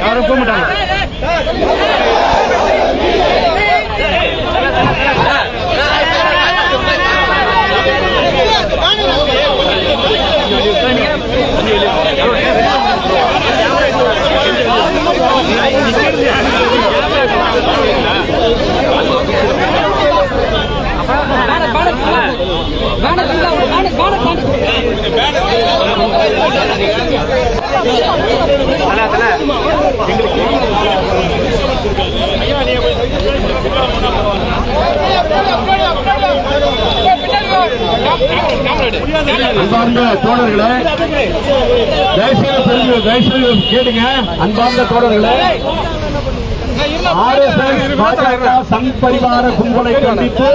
யாரும் போக மாட்டாங்க அன்பார்ந்த தோழர்களே தயவுசெய்து கேட்டுங்க. அன்பார்ந்த தோழர்களே பாஜக சங் பரிவார கும்பலை கண்டித்து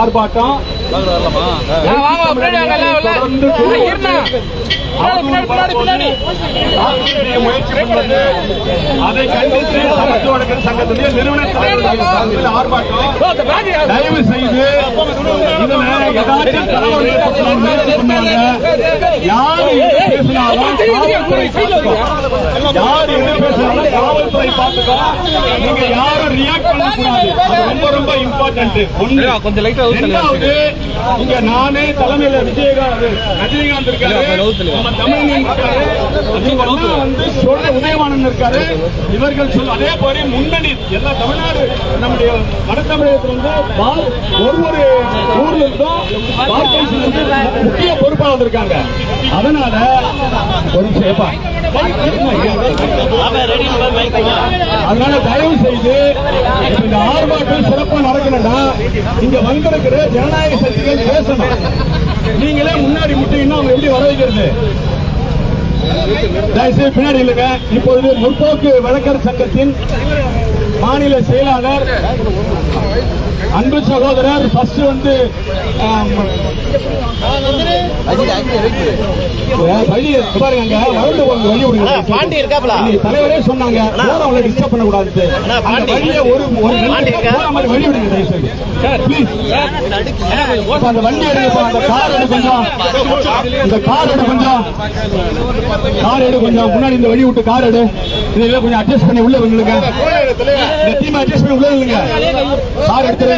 ஆர்ப்பாட்டம். அதை கண்டித்து சமத்துவ வழக்கறிஞர் சங்கத்துடைய நிறுவன தலைவர்கள் ஆர்ப்பாட்டம் தயவு செய்து யார் பேசினாலும் காவல்துறை பார்த்துக்கும் யார் எது பேசினாலும் காவல்துறை பார்த்துக்கும் நீங்க யாரும் ரியாக்ட் பண்ணக்கூடாது ரொம்ப ரொம்ப இம்பார்ட்டன்ட் ஒன்று கொஞ்சம் லைட்டா இங்க நானே தலைமையில விஜயகாந்த் ரஜினிகாந்த் இருக்காரு. நம்ம இவங்கெல்லாம் வந்து சொல்ற உதயவானன் இருக்காரு. இவர்கள் சொல் அதே போல முன்னணி எல்லா தமிழ்நாடு நம்முடைய வட தமிழகத்துல வந்து பா- ஒரு ஒரு ஊர்ல இருந்தும் கார்பரேஷன் வந்து முக்கிய பொறுப்பாளர் இருக்காங்க. அதனால ஒரு ஏப்பா. அதனால தயவு செய்து இந்த ஆர்ப்பாட்டம் சிறப்பா நடக்கணும்னா இங்க வந்திருக்கிற ஜனநாயக பேசணும். நீங்களே முன்னாடி முட்டீங்கன்னா அவங்க எப்படி வர வைக்கிறது? தயவுசெய்து பின்னாடி இல்லைங்க இப்பொழுது முற்போக்கு வழக்கர் சங்கத்தின் மாநில செயலாளர் அன்பு சகோதரர் ஃபர்ஸ்ட் வந்து பாருங்க வளர்ந்து வழி விடுங்க. பாண்டி இருக்காப்ல இன்னைக்கு தலைவரே சொன்னாங்க போறவங்களை டிஸ்டர்ப் பண்ண கூடாது பாண்டி. வழியை ஒரு மாதிரி வழி விடுங்க அந்த வண்டி எடுங்க அந்த கார் எடு கொஞ்சம். இந்த கார் எடு கொஞ்சம். கார் எடு கொஞ்சம். முன்னாடி இந்த வழி விட்டு கார் எடு. இதெல்லாம் கொஞ்சம் அட்ஜஸ்ட் பண்ணி உள்ள வந்துருங்க இந்த டீம் அட்ஜஸ்ட் பண்ணி உள்ள இல்லைங்க கார் எடுத்துரு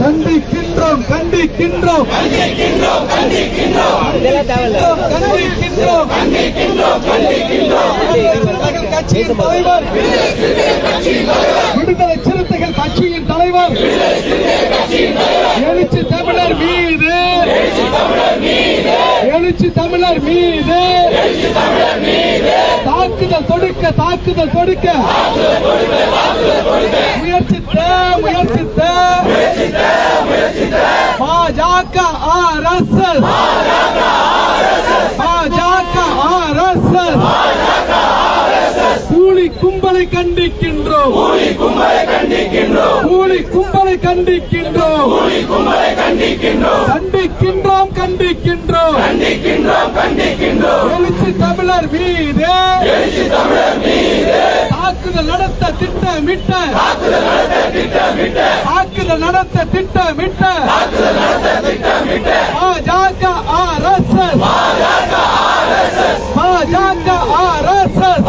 கண்டிக்கின்றோம் கண்டிக்கின்றோம். கட்சியின் தலைவர் விடுதலை சிறுத்தைகள் கட்சியின் தலைவர். எழுச்சி தமிழர் மீது. எழுச்சி தமிழர் மீது. தாக்குதல் தொடுக்க தாக்குதல் தொடுக்க. முயற்சித்த முயற்சித்த. பாஜக ஆர்எஸ்எஸ் பாஜக ஆர்எஸ்எஸ் கூலி கும்பலை கண்டிக்கின்றோம். கூலி கும்பலை கண்டிக்கின்றோம். கண்டிக்கின்றோம் கண்டிக்கின்றோம். எழுச்சி தமிழர் மீது. தாக்குதல் நடத்த திட்டமிட்ட. தாக்குதல் நடத்த திட்டமிட்ட. பாஜக ஆர்எஸ்எஸ் பாஜக ஆர்எஸ்எஸ்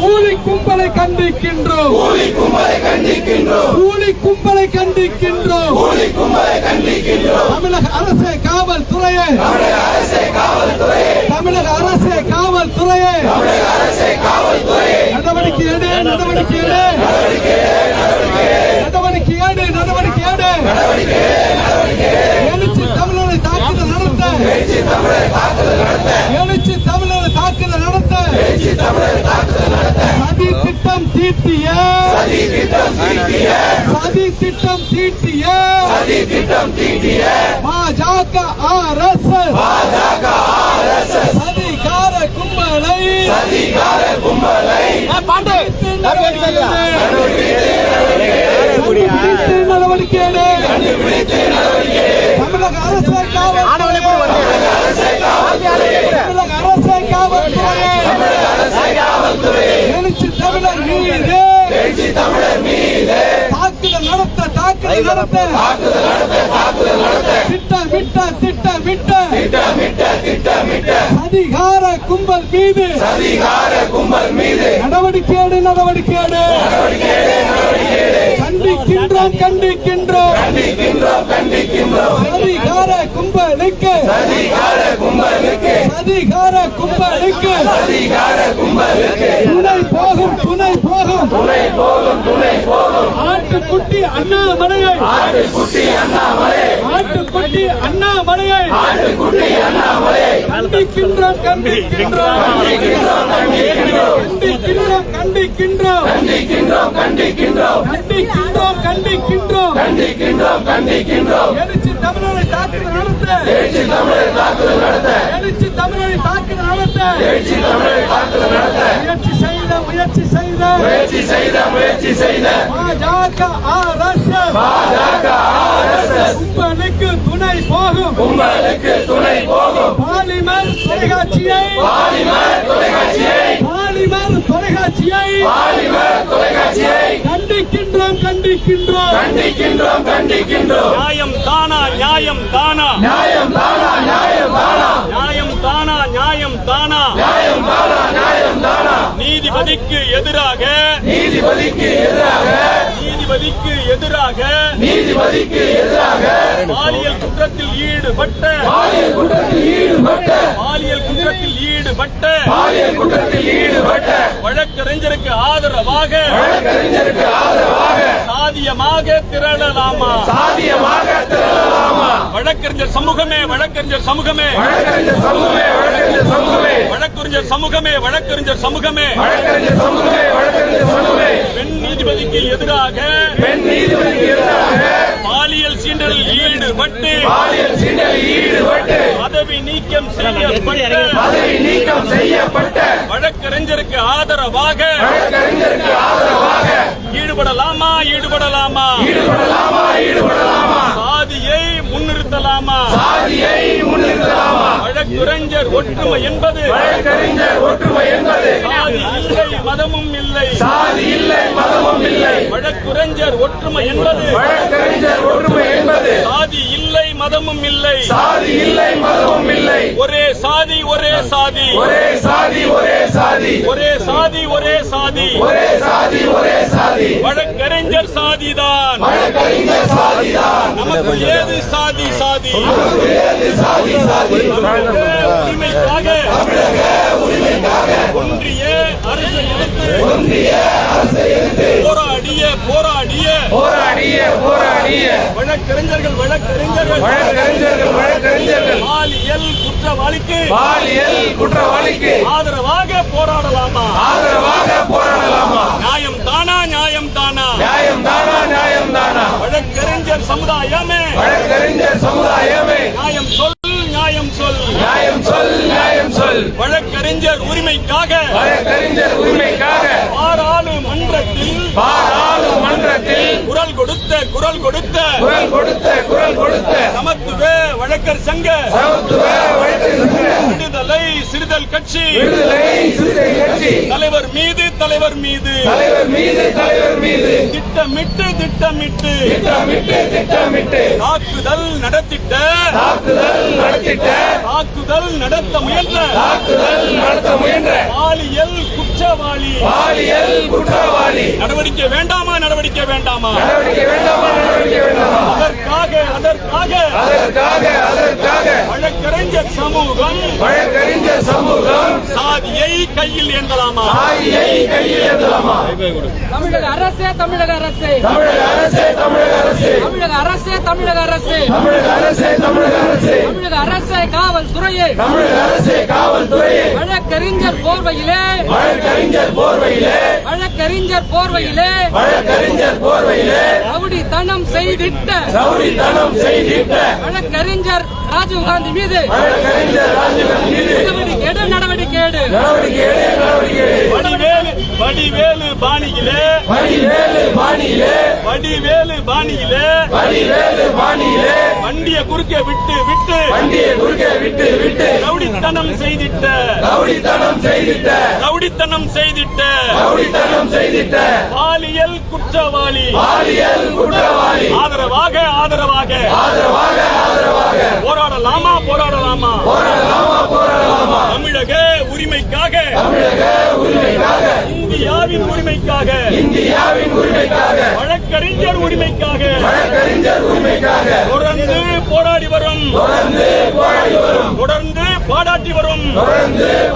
கூலி கும்பலை கண்டிக்கின்றோம். கூலி கும்பலை கண்டிக்கின்றோம். கூலி கும்பலை கண்டிக்கின்றோம். கூலி கும்பலை கண்டிக்கின்றோம். தமிழக அரசு காவல் துறையே தமிழக அரசு காவல் துறையே தமிழக அரசு காவல் துறையே தமிழக அரசு காவல் துறையே நடவடிக்கை எடு. நடவடிக்கை எடு நடவடிக்கை எடு. நடவடிக்கை எடு நடவடிக்கை நடவடிக்கை எழுச்சி தமிழரை தாக்குதல் நடத்த. எழுச்சி தமிழரை தாக்குதல் நடத்த. எழுச்சி தமிழரை தாக்குதல் நடத்த. எழுச்சி தமிழரை சதி திட்டம் தீட்டிய. சதி திட்டம் தீட்டிய. சதி திட்டம் தீட்டிய. பாஜக அரசு பாஜக அரசு சதிகார கும்பலை. சதிகார கும்பலை. பாண்டே நடவடிக்கை நடவடிக்கை தமிழக அரசு தமிழர் மீது. எழுச்சி தமிழர் மீது. தாக்குதல் நடத்த தாக்குதல் நடத்த. தாக்குதல் நடத்த தாக்குதல் நடத்த. திட்டமிட்ட திட்டமிட்ட திட்டமிட்ட திட்டமிட்ட சதிகார கும்பல் மீது. சதிகார கும்பல் மீது. நடவடிக்கையோடு நடவடிக்கையோடு. கண்டிக்கின்றோம் கண்டிக்கின்றோம். கண்டிக்கின்றோம் கண்டிக்கின்றோம். சதிகார கும்பலுக்கு. சதிகார கும்பலுக்கு. துணை போகும் துணை போகும். ஆட்டுக்குட்டி அண்ணாமலையை. ஆட்டுக்குட்டி அண்ணாமலையை. கண்டிக்கின்றோம் கண்டிக்கின்றோம். கண்டிக்கின்றோம் கண்டிக்கின்றோம். கண்டிக்கின்றோம் கண்டிக்கின்றோம். எழுச்சி தமிழரை தாக்குதல் நடத்த. எழுச்சி தமிழரை தாக்குதல் நடத்த. முயற்சி செய்த முயற்சி செய்த. முயற்சி செய்த முயற்சி செய்த. பாஜக அரசு கும்பலுக்கு துணை போகும். உங்களுக்கு துணை போகும். பாலிமர் தொலைக்காட்சியை. பாலிமர் தொலைக்காட்சியை. பாலிமர் தொலைக்காட்சியை. பாலிமர் கண்டிக்கின்றோம் கண்டிக்கின்றோம். கண்டிக்கின்றோம் கண்டிக்கின்றோம். நியாயம் தானா நியாயம் தானா. நியாயம் தானா நியாயம் தானா. நியாயம் தானா நியாயம் தானா. நியாயம் தானா நியாயம் தானா. நீதிபதிக்கு எதிராக. நீதிபதிக்கு எதிராக. நீதிபதிக்கு எதிராக. நீதிபதிக்கு எதிராக. பாலியல் குற்றத்தில் ஈடுபட்ட. பாலியல் குற்றத்தில் ஈடுபட்ட. பாலியல் குற்றத்தில் ஈடுபட்ட. பாலியல் குற்றத்தில் ஈடுபட்ட. ஆதரவாக வழக்கறிஞருக்கு ஆதரவாக சாதியமாக திரளலாமா? சாதியமாக திரளலாமா? வழக்கறிஞர் சமூகமே வழக்கறிஞர் சமூகமே. வழக்கறிஞர் சமூகமே வழக்கறிஞர் சமூகமே. வழக்கறிஞர் சமூகமே வழக்கறிஞர் சமூகமே. வழக்கறிஞர் சமூகமே வழக்கறிஞர் சமூகமே. பெண் நீதிபதிக்கு எதிராக பெண் நீதிபதிக்கு எதிராக பாலியல் சீண்டலில் ஈடுபட்டு பாலியல் சீண்டலில் ஈடுபட்டு பதவி நீக்கம் செய்யப்பட்ட பதவி நீக்கம் ஆதரவாக. ஈடுபடலாமா ஈடுபடலாமா? சாதியை முன்னிறுத்தலாமா? சாதியை ஒற்றுமை என்பது ஒற்றுமை என்பது சாதி இல்லை மதமும் இல்லை. சாதி இல்லை மதமும் இல்லை வழக்குரைஞர் ஒற்றுமை என்பது வழக்கறிஞர் ஒற்றுமை என்பது சாதி இல்லை மதமும் இல்லை. சாதி இல்லை மதமும் இல்லை ஒரே சாதி ஒரே சாதி ஒரே சாதி ஒரே சாதி. ஒரே சாதி ஒரே சாதி. ஒரே சாதி ஒரே சாதி. வழக்கறிஞர் சாதிதான். வழக்கறிஞர் சாதிதான். நமக்கு ஏது சாதி சாதி? சாதி சாதி? உரிமைக்காக ஒன்றிய அரசு எதிர்த்து போராடிய போராடிய போராடிய போராடிய. வழக்கறிஞர்கள் வழக்கறிஞர்கள். வழக்கறிஞர்கள் வழக்கறிஞர்கள். பாலியல் குற்றவாளிக்கு. பாலியல் குற்றவாளிக்கு. ஆதரவாக போராடலாமா? ஆதரவாக போராடலாமா? நியாயம் தானா நியாயம் தானா? நியாயம் தானா நியாயம் தானா? வழக்கறிஞர் சமுதாயமே. வழக்கறிஞர் சமுதாயமே. நியாயம் சொல் நியாயம் சொல். நியாயம் சொல் நியாயம் சொல். வழக்கறிஞர் உரிமைக்காக. வழக்கறிஞர் உரிமைக்காக. பாராளுமன்றத்தில் குரல் கொடுத்த குரல் கொடுத்த. குரல் கொடுத்த குரல் கொடுத்த. சமத்துவ வழக்கர் சங்க. சமத்துவ வழக்கறிஞர் விடுதலை சிறுதல் கட்சி. தலைவர் மீது தலைவர் மீது. தலைவர் மீது தலைவர் மீது. திட்டமிட்டு திட்டமிட்டு. திட்டமிட்டு திட்டமிட்டு. தாக்குதல் நடத்திட்ட. தாக்குதல் நடத்திட்ட. தாக்குதல் நடத்த முயன்ற. தாக்குதல் நடத்த முயன்ற. பாலியல் குற்றவாளி. பாலியல் குற்றவாளி. நடவடிக்கை வேண்டாமா நடவடிக்கை வேண்டாமா? நடவடிக்கை வேண்டாமா நடவடிக்கை வேண்டாமா? அதற்காக அதற்காக அதற்காக அதற்காக. வழக்கறிஞர் சமூகம் வழக்கறிஞர் சமூகம் சாதியை கையில் ஏந்தலாமா? சாதியை கையில் ஏந்தலாமா? தமிழக அரசே தமிழக அரசே. தமிழக அரசே தமிழக அரசே. தமிழக அரசு தமிழக அரசு. தமிழக அரசே தமிழக அரசே. தமிழக அரசு காவல்துறையை. தமிழக அரசே காவல்துறையே. வழக்கறிஞர் போர்வையிலே. வழக்கறிஞர் போர்வையிலே. வழக்கறிஞர் போர்வையிலே வழக்கறிஞர் போர்வையிலே ரவுடித்தனம் செய்திட்ட ரவுடித்தனம் செய்திட்ட வழக்கறிஞர் ராஜீவ்காந்தி மீது வழக்கறிஞர் ராஜீவன் மீது நடவடிக்கை எடு நடவடிக்கை எடு. நடவடிக்கை எடு நடவடிக்கை எடு. வடிவேலு வடிவேலு பாணியிலே. வடிவேலு பாணியிலே. வடிவேலு பாணியிலே. வடிவேலு பாணியிலே. வண்டிய குறுக்கே விட்டு விட்டு. வண்டியை குறுக்கே விட்டு விட்டு. ரவுடித்தனம் செய்திட்ட. ரவுடித்தனம் செய்திட்ட. ரவுடித்தனம் செய்திட்ட. ரவுடித்தனம் செய்திட்ட பாலியல் குற்றவாளி. பாலியல் குற்றவாளி. ஆதரவாக ஆதரவாக. ஆதரவாக ஆதரவாக. போராடலாமா போராடலாமா? போராடலாமா போராடலாமா. தமிழக உரிமைக்காக. தமிழக உரிமைக்காக. இந்தியாவின் உரிமைக்காக. இந்தியாவின் உரிமைக்காக. வழக்கறிஞர் உரிமைக்காக. வழக்கறிஞர் உரிமைக்காக. தொடர்ந்து போராடி வரும். தொடர்ந்து போராடி வரும். தொடர்ந்து பாராட்டி வரும். தொடர்ந்து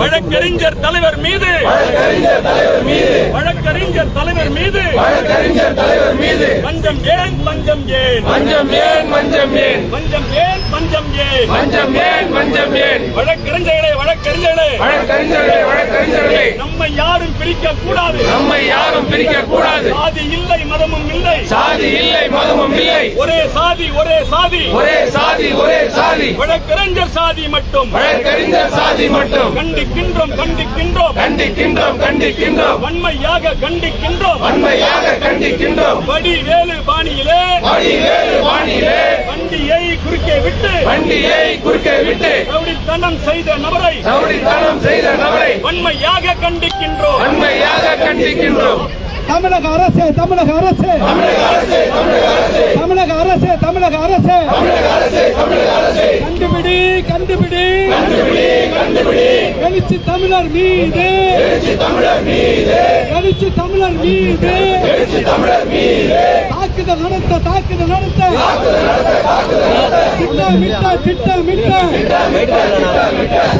வழக்கறிஞர் தலைவர் மீது. வழக்கறிஞர் தலைவர் மீது. வழக்கறிஞர் தலைவர் மீது வழக்கறிஞர் தலைவர் மீது பஞ்சம் ஏன் பஞ்சம் ஏன்? மஞ்சம் ஏன் மஞ்சம் ஏன்? பஞ்சம் ஏன் பஞ்சம் ஏன் மஞ்சம் ஏன் மஞ்சம் ஏன் வழக்கறிஞர்களே வழக்கறிஞர்களே. வழக்கறிஞர்களே வழக்கறிஞர்களே நம்மை யாரும் பிரிக்க கூடாது நம்மை யாரும் பிரிக்க கூடாது சாதி இல்லை மதமும் இல்லை. சாதி இல்லை மதமும் இல்லை ஒரே சாதி ஒரே சாதி. ஒரே சாதி ஒரே சாதி. வழக்கறிஞர் சாதி மட்டும். வழக்கறிஞர் சாதி மட்டும். கண்டிக்கின்றோம் கண்டிக்கின்றோம். கண்டிக்கின்றோம் கண்டிக்கின்றோம். வன்மையாக கண்டிக்கின்றோம். வன்மையாக கண்டிக்கின்றோம். வடிவேலு பாணியிலே வடிவேலு வாணியிலே வண்டியை குறுக்கே விட்டு வண்டியை குறுக்கே விட்டு. ரவுடித்தனம் செய்த நபரை ரவுடித்தனம் செய்த நபரை. வன்மையாக கண்டிக்கின்றோம். வன்மையாக கண்டிக்கின்றோம். தமிழக அரசு தமிழக அரசு. தமிழக அரசே தமிழக அரசே. தமிழக அரசு தமிழக அரசு. தமிழக அரசே தமிழக அரசே. கண்டுபிடி கண்டுபிடி கண்டுபிடி. கண்டுபிடி. எழுச்சி தமிழர் மீது. எழுச்சி தமிழர் மீது. எழுச்சி தமிழர் மீது எழுச்சி தமிழர் மீது தாக்குதல் நடத்த தாக்குதல் நடத்த. திட்டமிட்ட திட்டமிட்ட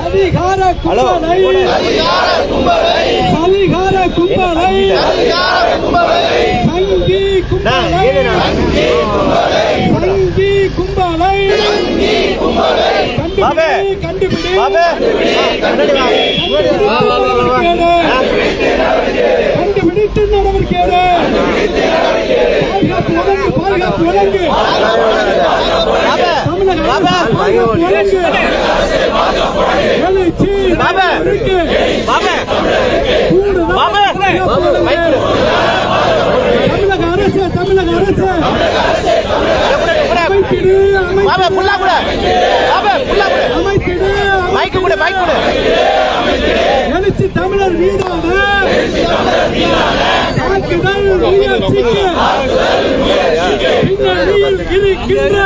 அதிகார கும்பலை அதிகார கும்பலை. சங்கி கும்பலை. சங்கி கும்பலை. கண்டுபிடி கும்பலை. கண்டுபிடித்து கும்பலை எடு. கும்பலை வழங்கு கும்பலை பாதுகாப்பு எழுச்சி நடவடிக்கை. கூடுதல் பாதுகாப்பு வழங்கு. தமிழக அரசு தமிழக அரசு எழுச்சி தமிழர் மீதான தாக்குதல் முயற்சிக்கு பின்னணியில் இருக்கின்ற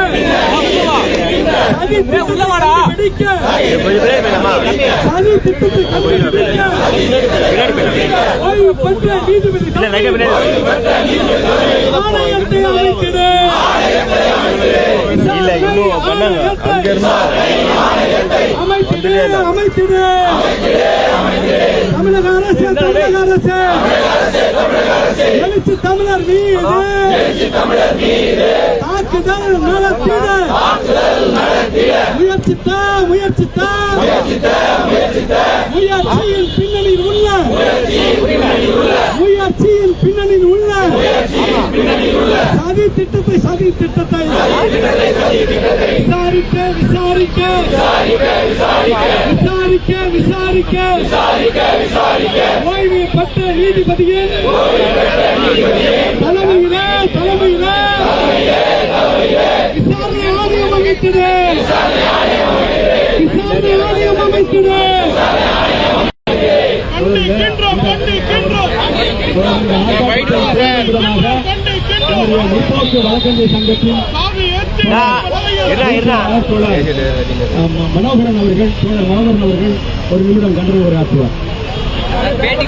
சதி திட்டத்தை அமைத்திடு அமைத்திடு தமிழக அரசு தமிழக அரசு எழுச்சி தமிழர் மீது தாக்குதல் நடத்திட. முயற்சித்த முயற்சித்த. முயற்சியின் பின்னணியில் உள்ள முயற்சியின் பின்னணியில் உள்ள சதி திட்டத்தை சதி திட்டத்தை. விசாரிக்க விசாரிக்க. விசாரிக்க விசாரிக்க. ஓய்வு பெற்ற நீதிபதியின் தலைமையிலே தலைமையிலே. விசாரணை ஆணையம் அமைத்தது. விசாரணை ஆணையம் அமைத்தது. கண்டிக்கின்றோம் கண்டிக்கின்றோம் முற்போக்கு வழக்கறிஞர் சங்கத்தின் மனோகரன் அவர்கள் தோழர் மனோகரன் அவர்கள் ஒரு நிமிடம் கண்டன உரையாற்றுவார் பேட்டி